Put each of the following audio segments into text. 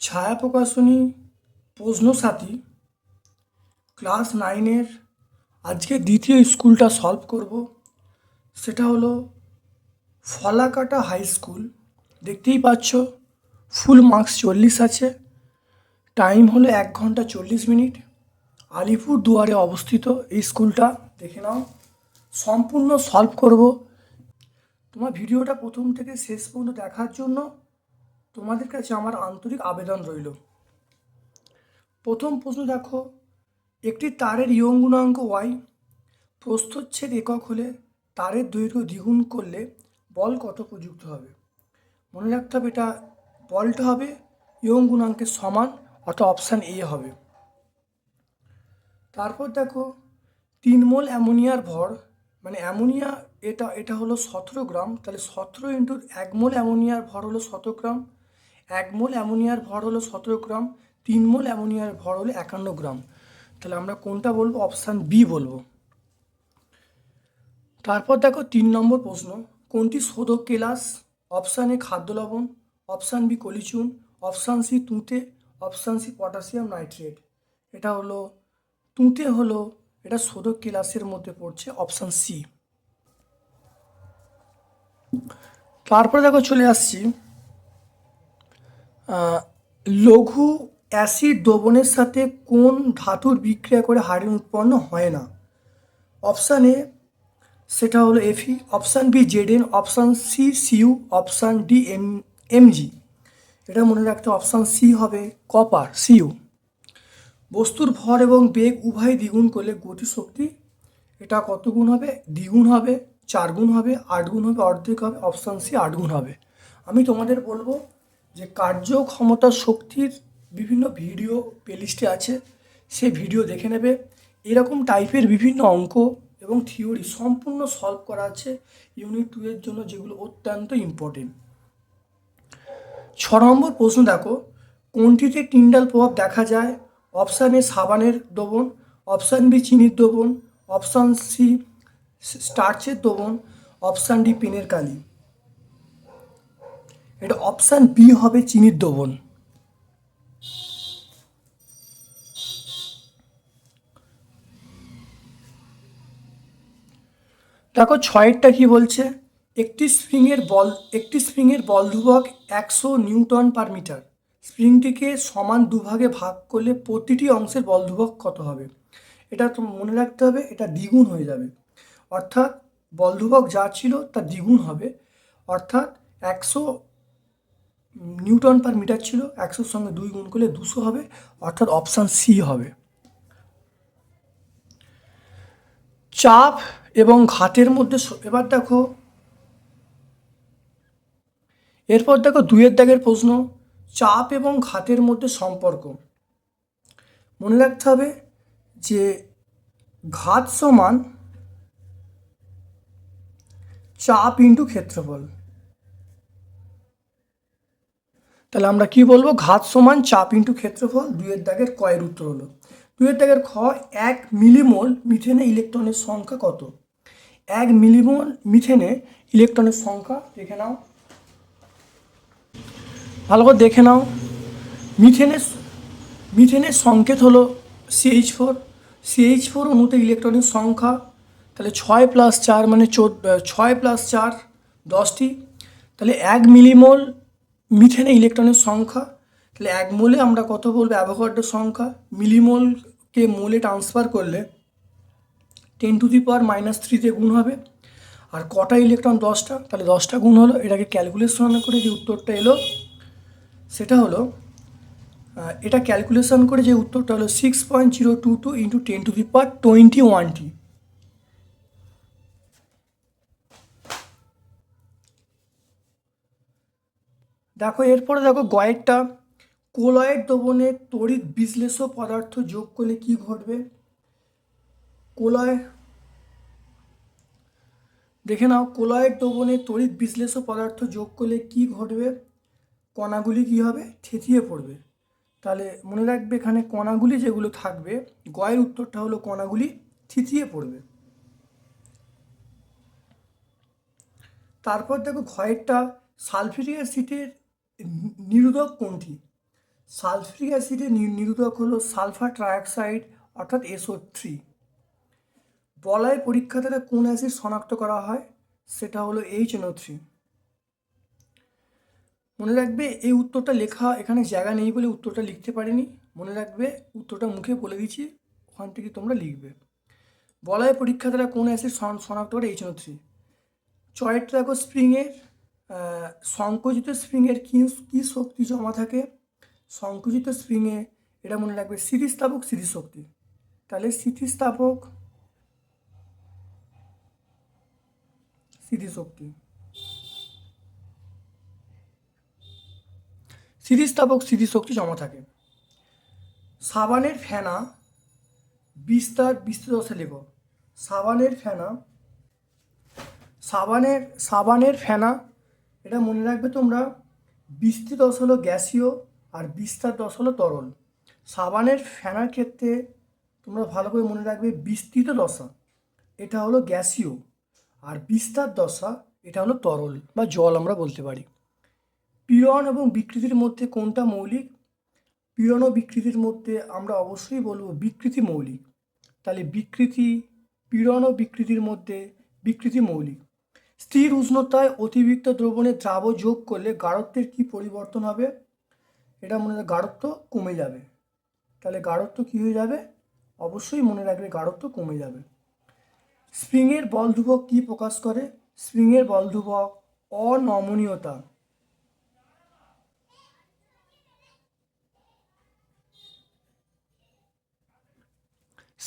ছায়া প্রকাশনী প্রশ্নসাথী ক্লাস নাইনের আজকে দ্বিতীয় স্কুলটা সলভ করব। সেটা হলো ফলাকাটা হাই স্কুল দেখতেই পাচ্ছ ফুল মার্কস চল্লিশ আছে। টাইম হলো এক ঘণ্টা চল্লিশ মিনিট। আলিপুর দুয়ারে অবস্থিত এই স্কুলটা। দেখে নাও। সম্পূর্ণ সলভ করব। তোমার ভিডিওটা প্রথম থেকে শেষ পর্যন্ত দেখার জন্য তোমাদের কাছে আমার আন্তরিক আবেদন রইল। প্রথম প্রশ্ন দেখো, একটি তারের ইয়ং গুণাঙ্ক ওয়াই প্রস্থচ্ছেদ একক হলে তারের দৈর্ঘ্য দ্বিগুণ করলে বল কত প্রযুক্ত হবে? মনে রাখতে হবে এটা বলটা হবে ইয়ং গুণাঙ্কের সমান অর্থাৎ অপশান এ হবে। তারপর দেখো তিন মোল অ্যামোনিয়ার ভর মানে অ্যামোনিয়া এটা এটা হলো সতেরো গ্রাম, তাহলে সতেরো ইন্টু এক মোল অ্যামোনিয়ার ভর হলো সতেরো গ্রাম এক মোল অ্যামোনিয়ার ভর হলো সতেরো গ্রাম তিন মোল অ্যামোনিয়ার ভর হলো একান্ন গ্রাম। তাহলে আমরা কোনটা বলব? অপশান বি বলব। তারপর দেখো তিন নম্বর প্রশ্ন, কোনটি শোধক কেলাস? অপশান এ খাদ্য লবণ, অপশান বি কলিচুন, অপশান সি তুঁতে, অপশান সি পটাশিয়াম নাইট্রেট। এটা হলো, তুঁতে হলো এটা শোধক কেলাসের মধ্যে পড়ছে, অপশান সি। তারপরে দেখো চলে আসছি লঘু অ্যাসিড দ্রবণের সাথে কোন ধাতুর বিক্রিয়া করে হাইড্রোজেন উৎপন্ন হয় না? অপশান এ, সেটা হলো এফি option B Z N, option C C U option D M M G এটা মনে রাখতে অপশান সি হবে কপার সিইউ বস্তুর ভর এবং বেগ উভয় দ্বিগুণ করলে গতিশক্তি এটা কত গুণ হবে? দ্বিগুণ হবে, চার গুণ হবে, আট গুণ হবে, অর্ধেক হবে অপশান সি আট গুণ হবে। আমি তোমাদের বলব যে কার্যক্ষমতা শক্তির বিভিন্ন ভিডিও প্লেলিস্টে আছে, সেই ভিডিও দেখে নেবে। এরকম টাইপের বিভিন্ন অঙ্ক এবং থিওরি সম্পূর্ণ সলভ করা আছে ইউনিট টু এর জন্য, যেগুলো অত্যন্ত ইম্পর্টেন্ট ছ নম্বর প্রশ্ন দেখো, কোনটিতে টিন্ডাল প্রভাব দেখা যায়? অপশান এ সাবানের দ্রবণ, অপশান বি চিনির দ্রবণ, অপশান সি স্টার্চের দ্রবণ, অপশান ডি পেনের কালি। এটা অপশান বি হবে চিনির দ্রবণ। দেখো ছয়েরটা কি বলছে? একটি স্প্রিংয়ের বল, একটি স্প্রিংয়ের বল ধ্রুবক একশো নিউটন পার মিটার। স্প্রিংটিকে সমান দুভাগে ভাগ করলে প্রতিটি অংশের বল ধ্রুবক কত হবে? এটা তো মনে রাখতে হবে, এটা দ্বিগুণ হয়ে যাবে। অর্থাৎ বল ধ্রুবক যা ছিল তা দ্বিগুণ হবে। অর্থাৎ একশো নিউটন পার মিটার ছিল, একশোর সঙ্গে দুই গুণ করলে দুশো হবে। অর্থাৎ অপশান সি হবে। চাপ এবং ঘাতের মধ্যে এবার দেখো, এরপর দেখো দুইয়ের দাগের প্রশ্ন। চাপ এবং ঘাতের মধ্যে সম্পর্ক। মনে রাখতে হবে যে ঘাত সমান চাপ ইন্টু ক্ষেত্রফল। তাহলে আমরা কি বলব? ঘাত সমান চাপ ইন্টু ক্ষেত্রফল দুইয়ের দাগের কয়ের উত্তর হলো। দুইয়ের দাগের খ এক মিলিমোল মিথেনে ইলেকট্রনের সংখ্যা কত? এক মিলিমোল মিথেনে ইলেকট্রনের সংখ্যা দেখে নাও। ভালো করে দেখে নাও। মিথেনের মিথেনের সংকেত হলো সিএইচ ফোর সিএইচ ফোর অণুতে ইলেকট্রনের সংখ্যা, তাহলে ছয় প্লাস চার মানে চোদ্দ ছয় প্লাস চার, দশটি। তাহলে এক মিলিমোল মিথেনে ইলেকট্রনের সংখ্যা, তাহলে এক মোলে আমরা কত বলব? অ্যাভোগাড্রোর সংখ্যা। মিলিমোলকে মোলে ট্রান্সফার করলে ten to the power minus থ্রিতে গুণ হবে। আর কটা ইলেকট্রন দশটা, তাহলে দশটা গুণ হলো। এটাকে ক্যালকুলেশন করে যে উত্তরটা এলো সেটা হলো এটা ক্যালকুলেশন করে যে উত্তরটা হলো six point zero two two into ten to the power twenty ওয়ানটি দেখো, এরপরে দেখো গয়েরটা, কোলয়েড দ্রবণে তড়িৎ বিশ্লেষ্য পদার্থ যোগ করলে কি ঘটবে? কোলয়, দেখে নাও, কোলয়েড দ্রবণে তড়িৎ বিশ্লেষ্য পদার্থ যোগ করলে কি ঘটবে? কণাগুলি কি হবে? থেথিয়ে পড়বে। তাহলে মনে রাখবে এখানে কণাগুলি যেগুলো থাকবে, গয়ের উত্তরটা হলো কণাগুলি থিথিয়ে পড়বে। তারপর দেখো ঘয়েরটা সালফিউরিক অ্যাসিডের নিরোধক কোনটি? সালফিউরিক অ্যাসিডের নিরোধক হলো সালফার ট্রাইঅক্সাইড, অর্থাৎ এসও থ্রি। বলায় পরীক্ষা দ্বারা কোন অ্যাসিড শনাক্ত করা হয়? সেটা হলো এইচ এনও থ্রি। মনে রাখবে এই উত্তরটা লেখা এখানে জায়গা নেই বলে উত্তরটা লিখতে পারিনি। মনে রাখবে উত্তরটা মুখে বলে দিচ্ছি ওখান থেকে তোমরা লিখবে। বলয় পরীক্ষা দ্বারা কোন অ্যাসিড শনাক্ত করে এইচ থ্রি চয়েরটা দেখো স্প্রিংয়ের সংকুচিত স্প্রিংয়ের কী কী শক্তি জমা থাকে? সংকুচিত স্প্রিংয়ে এটা মনে রাখবে স্থিতিস্থাপক স্মৃতিশক্তি। তাহলে স্থিতিস্থাপক স্মৃতিশক্তি। স্থিতিস্থাপক স্মৃতিশক্তি জমা থাকে। সাবানের ফেনা বিস্তার বিস্তৃত লেখ। সাবানের ফেনা, সাবানের সাবানের ফেনা, এটা মনে রাখবে তোমরা, বিস্তৃত দশ হলো গ্যাসীয় আর বিস্তার দশ হলো তরল। সাবানের ফেনার ক্ষেত্রে তোমরা ভালো করে মনে রাখবে বিস্তৃত দশা, এটা হলো গ্যাসীয়। আর বিস্তার দশা, এটা হলো তরল বা জল আমরা বলতে পারি। পীড়ন এবং বিকৃতির মধ্যে কোনটা মৌলিক? পীড়ন ও বিকৃতির মধ্যে আমরা অবশ্যই বলব বিকৃতি মৌলিক। তাহলে বিকৃতি পীড়ন ও বিকৃতির মধ্যে বিকৃতি মৌলিক। স্থির উষ্ণতায় অতিরিক্ত দ্রবণে দ্রাব যোগ করলে গাঢ়ত্বের কি পরিবর্তন হবে? এটা মনে গাঢ়ত্ব কমে যাবে। তাহলে গাঢ়ত্ব কী হয়ে যাবে? অবশ্যই মনে রাখবে গাঢ়ত্ব কমে যাবে। স্প্রিংয়ের বল ধ্রুবক কী প্রকাশ করে? স্প্রিংয়ের বল ধ্রুবক অনমনীয়তা।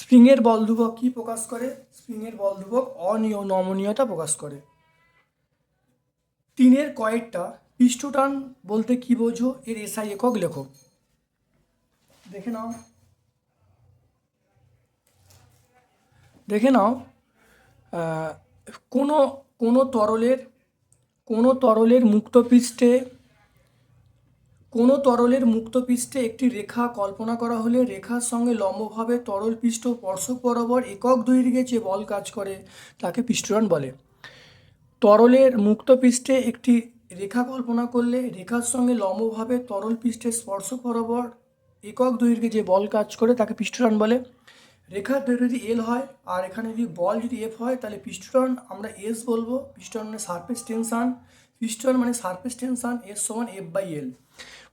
স্প্রিংয়ের বল ধ্রুবক কী প্রকাশ করে? স্প্রিংয়ের বল ধ্রুবক অনিয় নমনীয়তা প্রকাশ করে। তিনের কয়েকটা পৃষ্ঠটান বলতে কি বোঝো? এর এসআই একক লেখো দেখে নাও। দেখে নাও কোনো কোনো তরলের কোনো তরলের মুক্ত পৃষ্ঠে কোনো তরলের মুক্ত পৃষ্ঠে একটি রেখা কল্পনা করা হলে রেখার সঙ্গে লম্বভাবে তরল পৃষ্ঠ স্পর্শক বরাবর একক দৈর্ঘ্যে যে বল কাজ করে, তাকে পৃষ্ঠরণ বলে। তরলের মুক্ত পৃষ্ঠে একটি রেখা কল্পনা করলে রেখার সঙ্গে লম্বভাবে তরল পৃষ্ঠের স্পর্শক বরাবর একক দৈর্ঘ্যে যে বল কাজ করে, তাকে পৃষ্ঠটান বলে। রেখার দৈর্ঘ্য যদি এল হয় আর এখানে যদি বল যদি এফ হয়, তাহলে পিস্টন আমরা এস বলব। পিস্টন মানে সারফেস টেনশান পিস্টন মানে সারফেস টেনশান এস সমান এফ বাই এল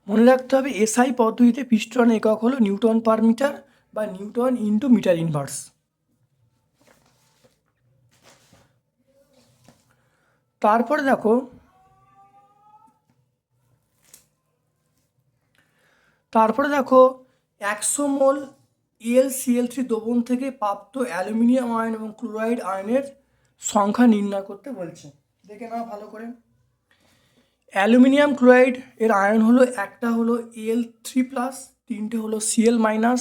মনে রাখতে হবে এসআই পদ্ধতিতে পিস্টন একক হলো নিউটন পার মিটার বা নিউটন ইন্টু মিটার ইনভার্স। তারপরে দেখো তারপরে দেখো একশো মোল এল সিএল থ্রি দ্রবণ থেকে প্রাপ্ত অ্যালুমিনিয়াম আয়ন এবং ক্লোরাইড আয়নের সংখ্যা নির্ণয় করতে বলছে। দেখে নাও ভালো করে। অ্যালুমিনিয়াম ক্লোরাইড এর আয়ন হলো একটা হলো এল থ্রি প্লাস তিনটে হলো সিএল মাইনাস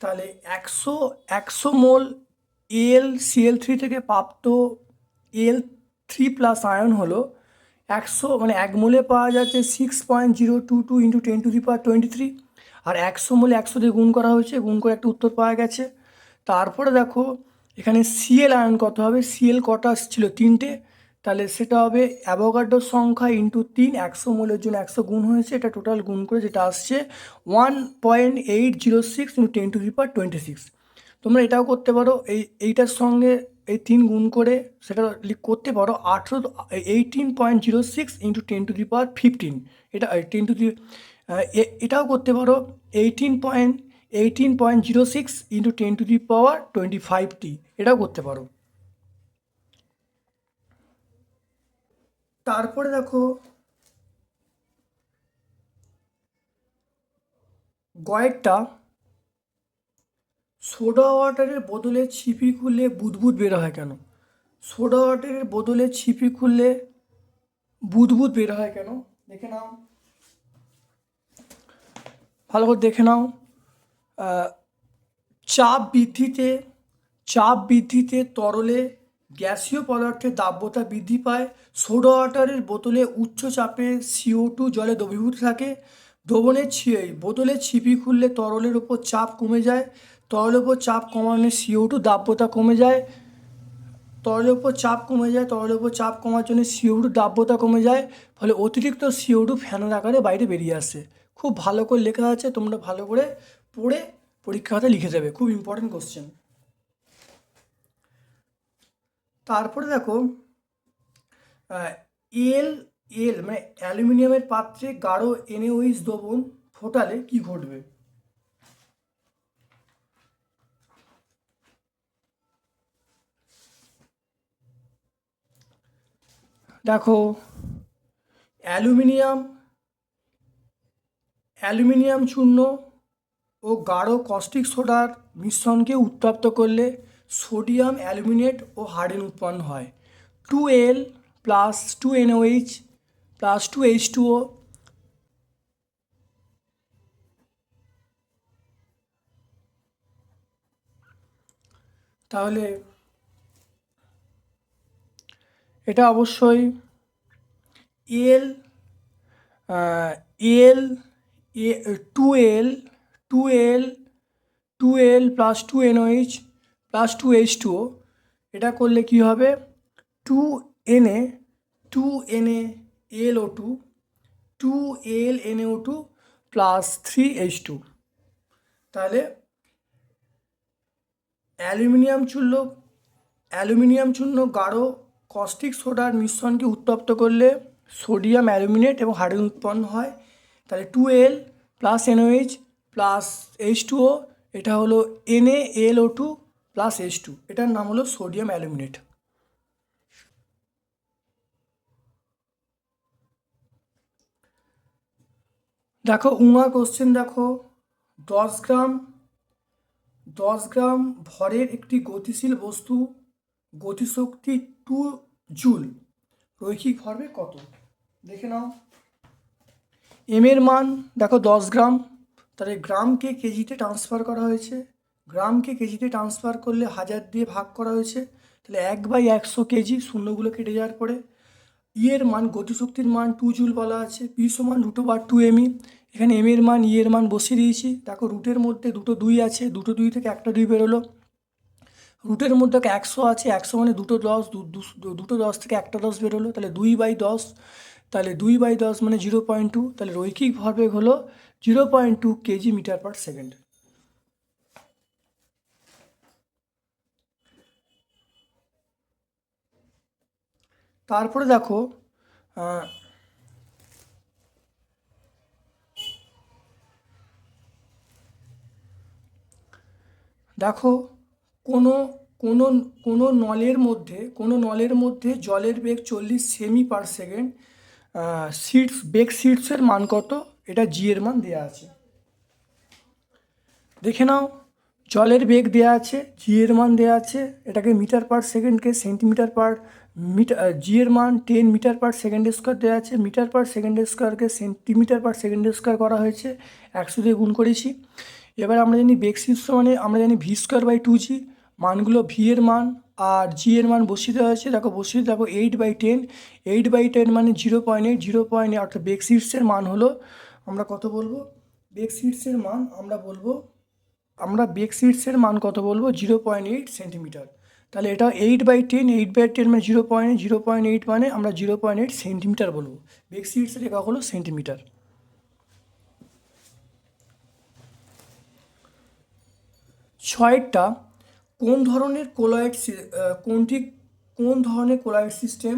তাহলে একশো একশো মোল এল সিএল থ্রি থেকে প্রাপ্ত এল থ্রি প্লাস আয়ন হলো একশো মানে এক মোলে পাওয়া যাচ্ছে six point zero two two into ten to the power twenty three আর একশো মোলে একশো দিয়ে গুণ করা হয়েছে, গুণ করে একটা উত্তর পাওয়া গেছে। তারপরে দেখো, এখানে সিএল আয়ন কত হবে? সিএল কটা ছিল তিনটে। তাহলে সেটা হবে অ্যাভোগাড্রোর সংখ্যা ইন্টু তিন, একশো মোলের জন্য একশো গুণ হয়েছে, এটা টোটাল গুণ করে যেটা আসছে one point eight zero six into ten to power twenty six তোমরা এটাও করতে পারো, এই, এইটার সঙ্গে এই তিন গুণ করে সেটা করতে পারো আঠেরো eighteen point zero six into ten to the power fifteen এটা টেন টু দি এটাও করতে পারো eighteen point eighteen point zero six into ten to the power twenty five টি এটাও করতে পারো। তারপরে দেখো, গয়েরটা সোডা ওয়াটারের বদলে ছিপি খুললে বুদবুদ বের হয় কেন? সোডা ওয়াটারের বদলে ছিপি খুললে বুদবুদ বের হয় কেন? দেখে নাও। ভালো করে দেখে নাও। চাপ বৃদ্ধিতে চাপ বৃদ্ধিতে তরলে গ্যাসীয় পদার্থের দাব্যতা বৃদ্ধি পায়। সোডা ওয়াটারের বোতলে উচ্চ চাপে সিও টু জলে দ্রবীভূত থাকে। দ্রবণের ছি বোতলে ছিপি খুললে তরলের ওপর চাপ কমে যায়। তরলের ওপর চাপ কমানো সিও টু দাব্যতা কমে যায়। তরলের ওপর চাপ কমে যায়, তরলের ওপর চাপ কমার জন্য সিও টু দাব্যতা কমে যায়। ফলে অতিরিক্ত সিও টু ফ্যানের আকারে বাইরে বেরিয়ে আসে। খুব ভালো করে লেখা আছে, তোমরা ভালো করে পড়ে পরীক্ষাতে লিখে দেবে খুব ইম্পর্টেন্ট কোশ্চেন তারপরে দেখো এল এল মানে অ্যালুমিনিয়ামের পাত্রে গাঢ় এনএওইচ দ্রবণ ফোটালে কি ঘটবে? দেখো, অ্যালুমিনিয়াম অ্যালুমিনিয়াম চূর্ণ ও গাঢ় কস্টিক সোডার মিশ্রণকে উত্তপ্ত করলে সোডিয়াম অ্যালুমিনেট ও হার্ডেন উৎপন্ন হয়। Two L plus two N O H plus two H two O তাহলে এটা অবশ্যই L L, A, two L two L two L plus two N O H plus two H two এটা করলে কি হবে? Two N A two N A L O two two L N A O two plus three H two তাহলে aluminium চূর্ণ aluminium চূর্ণ গাঢ় caustic সোডার মিশ্রণকে উত্তপ্ত করলে সোডিয়াম অ্যালুমিনেট এবং হাইড্রোজেন উৎপন্ন হয়। তাহলে two L plus N O H plus H two O এটা হলো N A L O two plus H two এটার নাম হলো সোডিয়াম অ্যালুমিনেট দেখো, উমা কোশ্চেন দেখো, দশ গ্রাম দশ গ্রাম ভরের একটি গতিশীল বস্তু, গতিশক্তি টু জুল রৈখিক ভরবে কত? দেখে নাও। এম এর মান, দেখো, দশ গ্রাম, তাহলে গ্রামকে কেজিতে ট্রান্সফার করা হয়েছে। গ্রামকে কেজিতে ট্রান্সফার করলে হাজার দিয়ে ভাগ করা হয়েছে, তাহলে এক বাই একশো কেজি শূন্যগুলো কেটে যাওয়ার পরে ইয়ের মান, গতিশক্তির মান টু জুল বলা আছে পি সমান রুটো বার টু এমই এখানে এম এর মান ইয়ের মান বসিয়ে দিয়েছি, দেখো রুটের মধ্যে দুটো দুই আছে, দুটো দুই থেকে একটা দুই বেরোলো রুটের মধ্যে একশো আছে, একশো মানে দুটো দশ দুটো দশ থেকে একটা দশ বেরোলো, তাহলে দুই বাই দশ, তাহলে দুই বাই দশ মানে জিরো পয়েন্ট টু তাহলে রৈখিক ভরবেগ হলো zero point two K G metre per second তারপরে দেখো দেখো, কোনো কোনো কোনো নলের মধ্যে, কোনো নলের মধ্যে জলের বেগ চল্লিশ সেমি পার সেকেন্ড সিটস বেগ সিটসের মান কত? এটা জি এর মান দেওয়া আছে। দেখে নাও, জলের বেগ দেওয়া আছে জি এর মান দেওয়া আছে, এটাকে মিটার পার সেকেন্ডকে সেন্টিমিটার পার মিটার জি এর মান ten metre per second square দেওয়া আছে। মিটার পার সেকেন্ড স্কোয়ারকে সেন্টিমিটার পার সেকেন্ড স্কোয়ার করা হয়েছে। একশো দিয়ে গুণ করেছি। এবার আমরা জানি বেগ শীর্ষ মানে আমরা জানি V square by two G মানগুলো ভি এর মান আর জি এর মান বসিয়ে দেওয়া হয়েছে। দেখো, বসিয়ে দেখো eight by ten eight by ten মানে zero point eight zero point অর্থাৎ বেগ সিটসের মান হলো, আমরা কত বলব? বেগ সিটসের মান আমরা বলব, আমরা বেগ সিটসের মান কত বলব? জিরো পয়েন্ট এইট সেন্টিমিটার তাহলে এটা eight by ten eight by ten মানে zero point zero point eight মানে আমরা জিরো পয়েন্ট এইট সেন্টিমিটার বলব। বেগ সিটসের একক হলো সেন্টিমিটার ছয়টা, কোন ধরনের কোলয়েড কোনটি, কোন ধরনের কোলয়েড সিস্টেম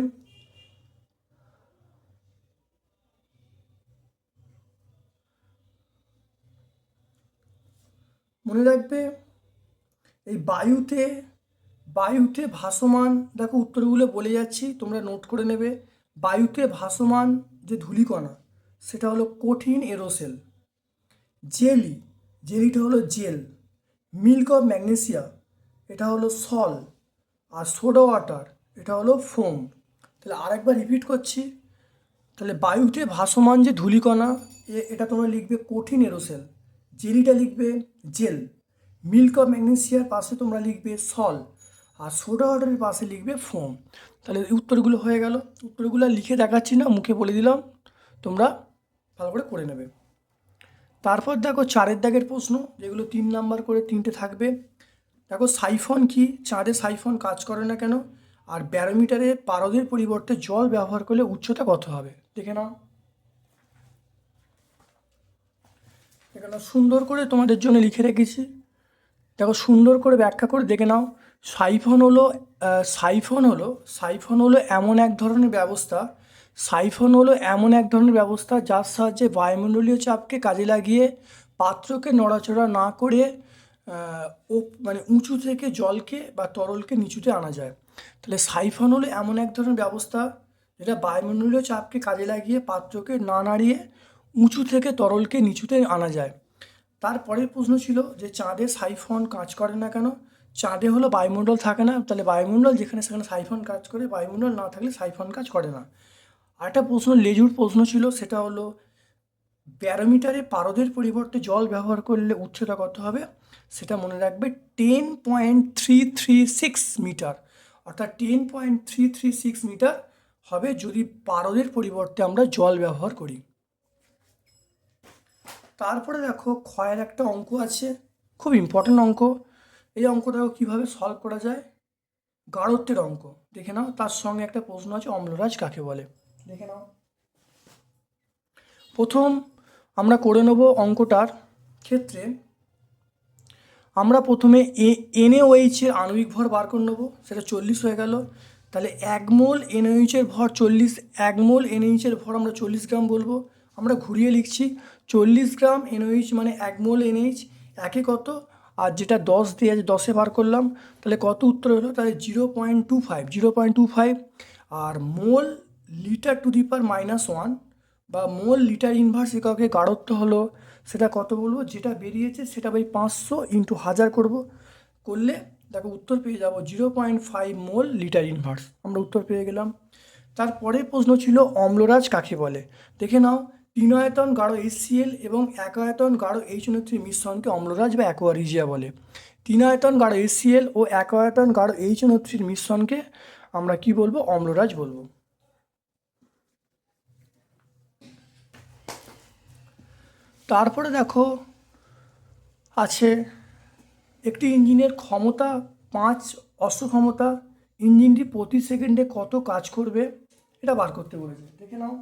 মনে রাখবে, এই বায়ুতে বায়ুতে ভাসমান, দেখো উত্তরগুলো বলে যাচ্ছি, তোমরা নোট করে নেবে। বায়ুতে ভাসমান যে ধূলিকণা, সেটা হলো কঠিন এরোসেল। জেলি, জেলিটা হলো জেল। মিল্ক অফ ম্যাগনেসিয়া, এটা হলো সল। আর সোডা ওয়াটার, এটা হলো ফোম। তাহলে আরেকবার রিপিট করছি। তাহলে বায়ুতে ভাসমান যে ধূলিকণা এটা তোমরা লিখবে কঠিন এরোসেল। জেলিটা লিখবে জেল। মিল্ক অফ ম্যাগনেসিয়ার পাশে তোমরা লিখবে সল। আর সোডা ওয়াটারের পাশে লিখবে ফোম তাহলে উত্তরগুলো হয়ে গেল। উত্তরগুলো লিখে দেখাচ্ছি না, মুখে বলে দিলাম। তোমরা ভালো করে করে নেবে। তারপর দেখো চারের দাগের প্রশ্ন, যেগুলো তিন নাম্বার করে তিনটে থাকবে। দেখো সাইফন কি? চাঁদে সাইফন কাজ করে না কেন? আর ব্যারোমিটারে পারদের পরিবর্তে জল ব্যবহার করলে উচ্চতা কত হবে? দেখে নাও। এখানে সুন্দর করে তোমাদের জন্য লিখে রেখেছি। দেখো সুন্দর করে ব্যাখ্যা করে দেখে নাও। সাইফন হলো সাইফন হলো সাইফন হলো এমন এক ধরনের ব্যবস্থা, সাইফন হলো এমন এক ধরনের ব্যবস্থা যার সাহায্যে বায়ুমণ্ডলীয় চাপকে কাজে লাগিয়ে পাত্রকে নড়াচড়া না করে ও মানে উঁচু থেকে জলকে বা তরলকে নিচুতে আনা যায়। তাহলে সাইফন হলো এমন এক ধরনের ব্যবস্থা যেটা বায়ুমণ্ডলীয় চাপকে কাজে লাগিয়ে পাত্রকে না নাড়িয়ে উঁচু থেকে তরলকে নিচুতে আনা যায়। তারপরের প্রশ্ন ছিল যে চাঁদে সাইফন কাজ করে না কেন? চাঁদে হলো বায়ুমণ্ডল থাকে না, তাহলে বায়ুমণ্ডল যেখানে সেখানে সাইফন কাজ করে, বায়ুমণ্ডল না থাকলে সাইফন কাজ করে না। আরেকটা প্রশ্ন, লেজুর প্রশ্ন ছিল, সেটা হলো, ব্যারোমিটারে পারদের পরিবর্তে জল ব্যবহার করলে উচ্চতা কত হবে? সেটা মনে রাখবে ten point three three six metre অর্থাৎ ten point three three six metre হবে যদি পারদের পরিবর্তে আমরা জল ব্যবহার করি। তারপরে দেখো, ক্ষয়ের একটা অঙ্ক আছে, খুব ইম্পর্ট্যান্ট অঙ্ক। এই অঙ্কটাও কীভাবে সলভ করা যায়? গাঢ়ত্বের অঙ্ক। দেখে নাও, তার সঙ্গে একটা প্রশ্ন আছে, অম্লরাজ কাকে বলে? দেখে নাও। প্রথম আমরা করে নেব অঙ্কটার ক্ষেত্রে। আমরা প্রথমে এ এনএওএইচের আণবিক ভর বার করে নেব, সেটা চল্লিশ হয়ে গেল। তাহলে এক মোল এনএইচের ভর চল্লিশ, এক মোল এনএইচের ভর আমরা চল্লিশ গ্রাম বলব। আমরা ঘুরিয়ে লিখছি, চল্লিশ গ্রাম এনওইচ মানে এক মোল এনএইচ একে কত? আর যেটা দশ দিয়ে আছে দশে বার করলাম, তাহলে কত উত্তর হলো? তাহলে zero point two five, zero point two five. R mole litre to the per minus one বা মোল লিটার ইনভার্স এককে গাঢ়ত্ব হলো, সেটা কত বলব? যেটা বেরিয়েছে সেটা বাই পাঁচশো ইন্টু হাজার করব। করলে দেখো উত্তর পেয়ে যাব zero point five mole litre inverse. আমরা উত্তর পেয়ে গেলাম। তারপরে প্রশ্ন ছিল অম্লরাজ কাকে বলে? দেখে নাও তিন আয়তন গাঢ় এইচসিএল এবং এক আয়তন গাঢ় এইচ থ্রি মিশ্রণকে অম্লরাজ বা অ্যাকোয়ারিজিয়া বলে। তিন আয়তন গাঢ় এইচসিএল ও এক আয়তন গাঢ় এইচ থ্রির মিশ্রণকে আমরা কি বলব? অম্লরাজ বলব। তারপরে দেখো, আছে একটি ইঞ্জিনের ক্ষমতা, পাঁচ অশ্ব ক্ষমতা। ইঞ্জিনটি প্রতি সেকেন্ডে কত কাজ করবে? এটা বার করতে বলেছে। দেখে নাও।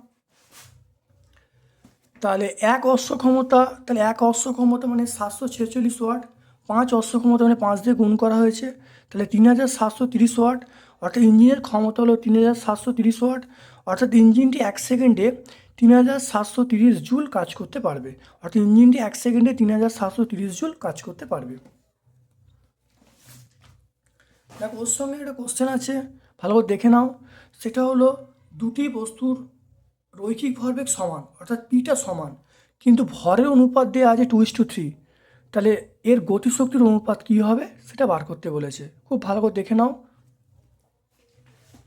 তাহলে এক অশ্ব ক্ষমতা, তাহলে এক অশ্ব ক্ষমতা মানে সাতশো ছেচল্লিশ ওয়াট, পাঁচ অশ্ব ক্ষমতা মানে পাঁচ দিয়ে গুণ করা হয়েছে, তাহলে তিন হাজার সাতশো তিরিশ ওয়াট, অর্থাৎ ইঞ্জিনের ক্ষমতা হলো তিন হাজার সাতশো তিরিশ ওয়াট, অর্থাৎ ইঞ্জিনটি এক সেকেন্ডে তিন হাজার সাতশো তিরিশ জুল কাজ করতে পারবে, অর্থাৎ ইঞ্জিনটি এক সেকেন্ডে তিন হাজার সাতশো তিরিশ জুল কাজ করতে পারবে। দেখো, ওর সঙ্গে একটা কোশ্চেন আছে, ভালো করে দেখে নাও, সেটা হলো দুটি বস্তুর রৈখিক ভরবেগ সমান, অর্থাৎ পিটা সমান। কিন্তু ভরের অনুপাত দেওয়া আছে টু ইস টু থ্রি তাহলে এর গতিশক্তির অনুপাত কী হবে? সেটা বার করতে বলেছে। খুব ভালো করে দেখে নাও।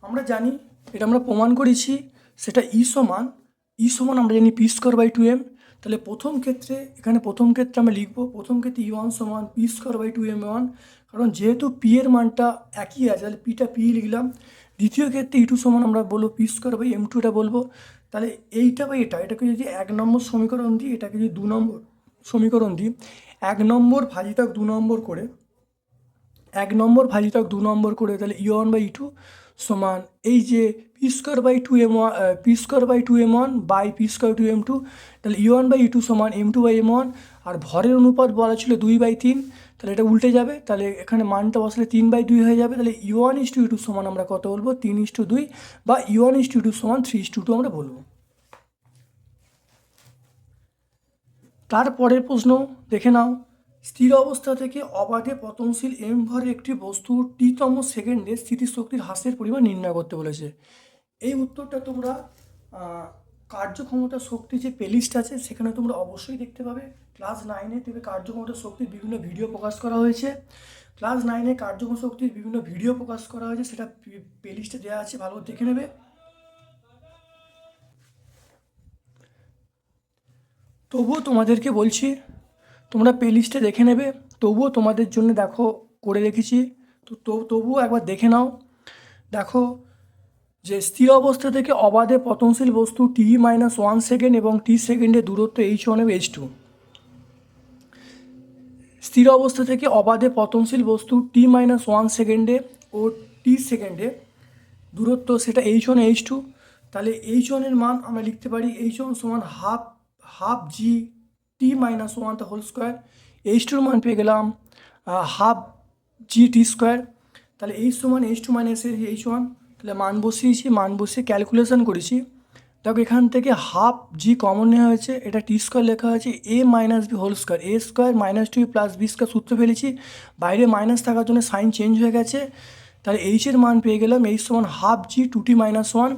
আমরা জানি, এটা আমরা প্রমাণ করেছি, সেটা ই সমান ই সমান আমরা জানি P square by two M তাহলে প্রথম ক্ষেত্রে, এখানে প্রথম ক্ষেত্রে আমরা লিখব, প্রথম ক্ষেত্রে ই ওয়ান সমান P square by two M one কারণ যেহেতু পি এর মানটা একই আছে, তাহলে পিটা পি লিখলাম। দ্বিতীয় ক্ষেত্রে ই টু সমান আমরা বলব পি স্কোয়ার বাই এম টুটা বলব। তাহলে এইটা বা এটা, এটাকে যদি এক নম্বর সমীকরণ দিই, এটাকে যদি দু নম্বর সমীকরণ দিই, এক নম্বর ভাজিতক দু নম্বর করে, এক নম্বর ভাজিতক দু নম্বর করে, তাহলে E one by E two সমান এই যে P square by two M one P square by two M one by P square two M two তাহলে E one by E two সমান M two by M one আর ভরের অনুপাত বলা ছিল দুই বাই তিন তাহলে এটা উল্টে যাবে, তাহলে এখানে মানটা বসলে তিন বাই দুই হয়ে যাবে, তাহলে ই ওয়ান ইস টু সমান আমরা কত বলব? তিন ইস টু দুই বা ই ওয়ান ইস টু সমান থ্রি ইস টু টু আমরা বলব। তারপরের প্রশ্ন, দেখে নাও। স্থির অবস্থা থেকে অবাধে পতনশীল এম ভরে একটি বস্তু টিতম সেকেন্ডে স্থিতিশক্তির হ্রাসের পরিমাণ নির্ণয় করতে বলেছে। এই উত্তরটা তোমরা কার্যক্ষমতা শক্তি যে প্লেলিস্ট আছে, সেখানে তোমরা অবশ্যই দেখতে পাবে। ক্লাস নাইনে থেকে কার্যক্ষমতা শক্তির বিভিন্ন ভিডিও প্রকাশ করা হয়েছে। ক্লাস নাইনে কার্যক্ষম শক্তির বিভিন্ন ভিডিও প্রকাশ করা হয়েছে, সেটা প্লেলিস্টে দেওয়া আছে, ভালো দেখে নেবে। তবুও তোমাদেরকে বলছি, তোমরা প্লেলিস্টে দেখে নেবে, তবুও তোমাদের জন্য দেখো, করে রেখেছি। তো তবুও একবার দেখে নাও। দেখো, যে স্থির অবস্থা থেকে অবাধে পতনশীল বস্তু টি মাইনাস ওয়ান সেকেন্ড এবং টি সেকেন্ডে দূরত্ব এইচ ওয়ান এবং এইচ টু স্থির অবস্থা থেকে অবাধে পতনশীল বস্তু টি মাইনাস ওয়ান সেকেন্ডে ও টি সেকেন্ডে দূরত্ব সেটা এইচ ওয়ান এইচ টু তাহলে এইচ ওয়ানের মান আমরা লিখতে পারি এইচ ওয়ান সমান half half G T minus one the whole square H টুর মান পেয়ে গেলাম হাফ জি টি স্কোয়ার তাহলে এইচ সমান H two minus H one তাহলে মান বসিয়েছি, মান বসিয়ে ক্যালকুলেশন করেছি। দেখো এখান থেকে হাফ জি কমন নেওয়া হয়েছে, এটা টি স্কোয়ার লেখা হয়েছে A minus B whole square A square minus two plus B square সূত্র ফেলেছি, বাইরে মাইনাস থাকার জন্য সাইন চেঞ্জ হয়ে গেছে, তাহলে এইচের মান পেয়ে গেলাম এইচ সমান half G two T minus one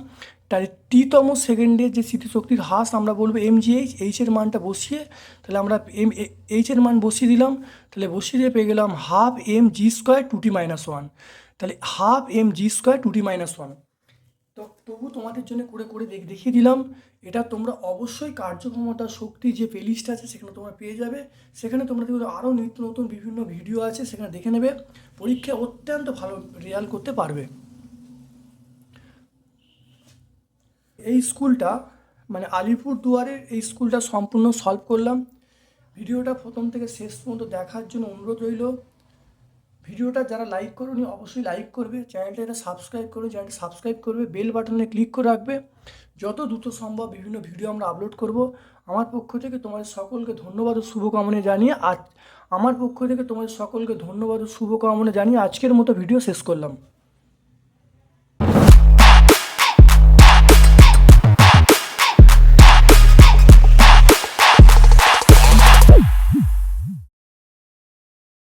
তাহলে টিতম সেকেন্ডের যে স্মৃতিশক্তির হ্রাস আমরা বলব এম জি এইচ এইচের মানটা বসিয়ে, তাহলে আমরা এম এইচের মান বসিয়ে দিলাম, তাহলে বসিয়ে দিয়ে পেয়ে গেলাম half M G square two T minus one তাহলে half M G square two T minus one তবু তোমাদের জন্য করে করে দেখ, দেখিয়ে দিলাম। এটা তোমরা অবশ্যই কার্যক্ষমতা, শক্তি যে প্লেলিস্ট আছে, সেখানে তোমরা পেয়ে যাবে। সেখানে তোমরা দেখবে আরও নিত্য নতুন বিভিন্ন ভিডিও আছে, সেখানে দেখে নেবে। পরীক্ষায় অত্যন্ত ভালো রেজাল্ট করতে পারবে। এই স্কুলটা মানে আলিপুর দুয়ারের এই স্কুলটা সম্পূর্ণ সলভ করলাম। ভিডিওটা প্রথম থেকে শেষ পর্যন্ত দেখার জন্য অনুরোধ রইল। ভিডিওটা যারা লাইক করুন, অবশ্যই লাইক করবে। চ্যানেলটা এটা সাবস্ক্রাইব করবে চ্যানেলটা সাবস্ক্রাইব করবে বেল বাটনে ক্লিক করে রাখবে। যত দ্রুত সম্ভব বিভিন্ন ভিডিও আমরা আপলোড করব। আমার পক্ষ থেকে তোমাদের সকলকে ধন্যবাদ ও শুভকামনা জানিয়ে আজ আমার পক্ষ থেকে তোমাদের সকলকে ধন্যবাদ ও শুভকামনা জানিয়ে আজকের মতো ভিডিও শেষ করলাম।